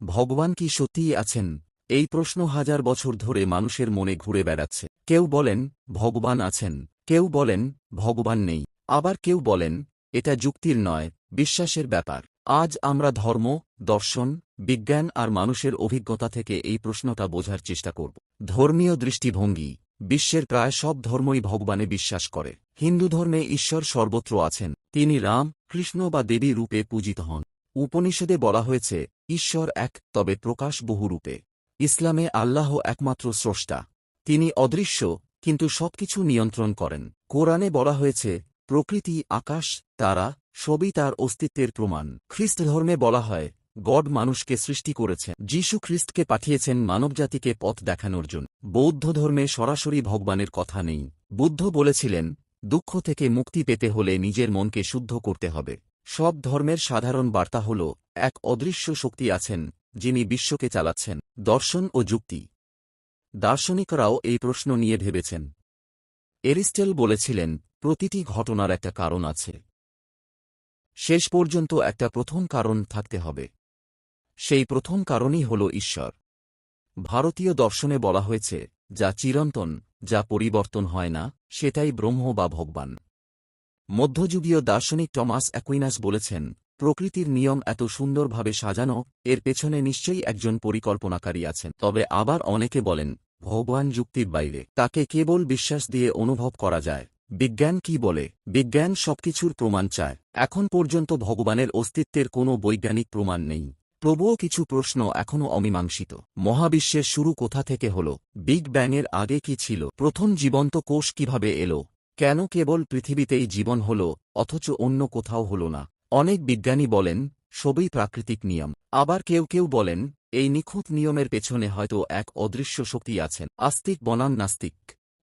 ভগবান কি সত্যিই আছেন? এই প্রশ্ন হাজার বছর ধরে মানুষের মনে ঘুরে বেড়াচ্ছে। কেউ বলেন, ভগবান আছেন। কেউ বলেন, ভগবান নেই। আবার কেউ বলেন, এটা যুক্তির নয়, বিশ্বাসের ব্যাপার। আজ আমরা ধর্ম, দর্শন, বিজ্ঞান আর মানুষের অভিজ্ঞতা থেকে এই প্রশ্নটা বোঝার চেষ্টা করব। ধর্মীয় দৃষ্টিভঙ্গি, বিশ্বের প্রায় সব ধর্মই ভগবানে বিশ্বাস করে। হিন্দু ধর্মে ঈশ্বর সর্বত্র আছেন। তিনি রাম, কৃষ্ণ বা দেবী রূপে পূজিত হন। উপনিষদে বলা হয়েছে ঈশ্বর এক, তবে প্রকাশ বহুরূপে। ইসলামে আল্লাহ একমাত্র স্রষ্টা। তিনি অদৃশ্য, কিন্তু সবকিছু নিয়ন্ত্রণ করেন। কোরআনে বলা হয়েছে, প্রকৃতি, আকাশ, তারা, সবই তার অস্তিত্বের প্রমাণ। খ্রিস্ট ধর্মে বলা হয়, গড মানুষকে সৃষ্টি করেছেন। যীশু খ্রিস্টকে পাঠিয়েছেন মানবজাতিকে পথ দেখানোর জন্য। বৌদ্ধ ধর্মে সরাসরি ভগবানের কথা নেই। বুদ্ধ বলেছিলেন, দুঃখ থেকে মুক্তি পেতে হলে নিজের মনকে শুদ্ধ করতে হবে। সব ধর্মের সাধারণ বার্তা হল, এক অদৃশ্য শক্তি আছেন, যিনি বিশ্বকে চালাচ্ছেন, দর্শন ও যুক্তি। দার্শনিকরাও এই প্রশ্ন নিয়ে ভেবেছেন। এরিস্টেল বলেছিলেন, প্রতিটি ঘটনার একটা কারণ আছে। শেষ পর্যন্ত একটা প্রথম কারণ থাকতে হবে। সেই প্রথম কারণই হল ঈশ্বর। ভারতীয় দর্শনে বলা হয়েছে, যা চিরন্তন, যা পরিবর্তন হয় না, সেটাই ব্রহ্ম বা ভগবান। মধ্যযুগীয় দার্শনিক টমাস অ্যাকুইনাস বলেছেন, প্রকৃতির নিয়ম এত সুন্দরভাবে সাজানো, এর পেছনে নিশ্চয়ই একজন পরিকল্পনাকারী আছেন। তবে আবার অনেকে বলেন, ভগবান যুক্তির বাইরে। তাকে কেবল বিশ্বাস দিয়ে অনুভব করা যায়। বিজ্ঞান কি বলে? বিজ্ঞান সবকিছুর প্রমাণ চায়। এখন পর্যন্ত ভগবানের অস্তিত্বের কোনো বৈজ্ঞানিক প্রমাণ নেই। তবুও কিছু প্রশ্ন এখনও অমীমাংসিত। মহাবিশ্বের শুরু কোথা থেকে হল? বিগ ব্যাংয়ের আগে কি ছিল? প্রথম জীবন্ত কোষ কীভাবে এলো? কেন কেবল পৃথিবীতেই জীবন হল, অথচ অন্য কোথাও হল না? অনেক বিজ্ঞানী বলেন, সবই প্রাকৃতিক নিয়ম। আবার কেউ কেউ বলেন, এই নিখুঁত নিয়মের পেছনে হয়তো এক অদৃশ্য শক্তি আছেন। আস্তিক বনাম নাস্তিক।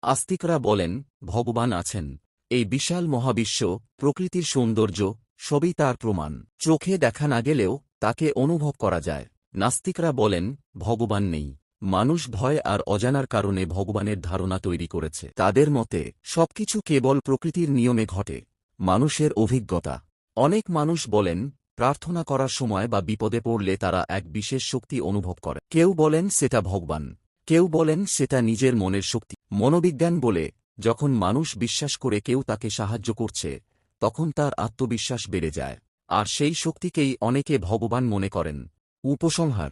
আস্তিকরা বলেন, ভগবান আছেন। এই বিশাল মহাবিশ্ব, প্রকৃতির সৌন্দর্য, সবই তার প্রমাণ। চোখে দেখা না গেলেও তাকে অনুভব করা যায়। নাস্তিকরা বলেন, ভগবান নেই। মানুষ ভয় আর অজানার কারণে ভগবানের ধারণা তৈরি করেছে। তাদের মতে, সবকিছু কেবল প্রকৃতির নিয়মে ঘটে, মানুষের অভিজ্ঞতা। অনেক মানুষ বলেন, প্রার্থনা করার সময় বা বিপদে পড়লে তারা এক বিশেষ শক্তি অনুভব করে। কেউ বলেন, সেটা ভগবান। কেউ বলেন, সেটা নিজের মনের শক্তি। মনোবিজ্ঞান বলে, যখন মানুষ বিশ্বাস করে কেউ তাকে সাহায্য করছে, তখন তার আত্মবিশ্বাস বেড়ে যায়। আর সেই শক্তিকেই অনেকে ভগবান মনে করেন। উপসংহার।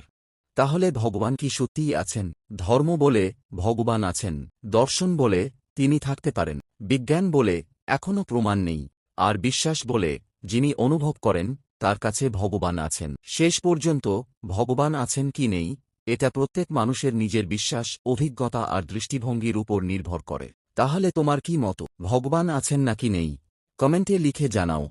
তাহলে ভগবান কি সত্যিই আছেন? ধর্ম বলে ভগবান আছেন, দর্শন বলে তিনি থাকতে পারেন, বিজ্ঞান বলে এখনও প্রমাণ নেই, আর বিশ্বাস বলে যিনি অনুভব করেন, তার কাছে ভগবান আছেন। শেষ পর্যন্ত ভগবান আছেন কি নেই, এটা প্রত্যেক মানুষের নিজের বিশ্বাস, অভিজ্ঞতা আর দৃষ্টিভঙ্গির উপর নির্ভর করে। তাহলে তোমার কি মত? ভগবান আছেন নাকি নেই? কমেন্টে লিখে জানাও।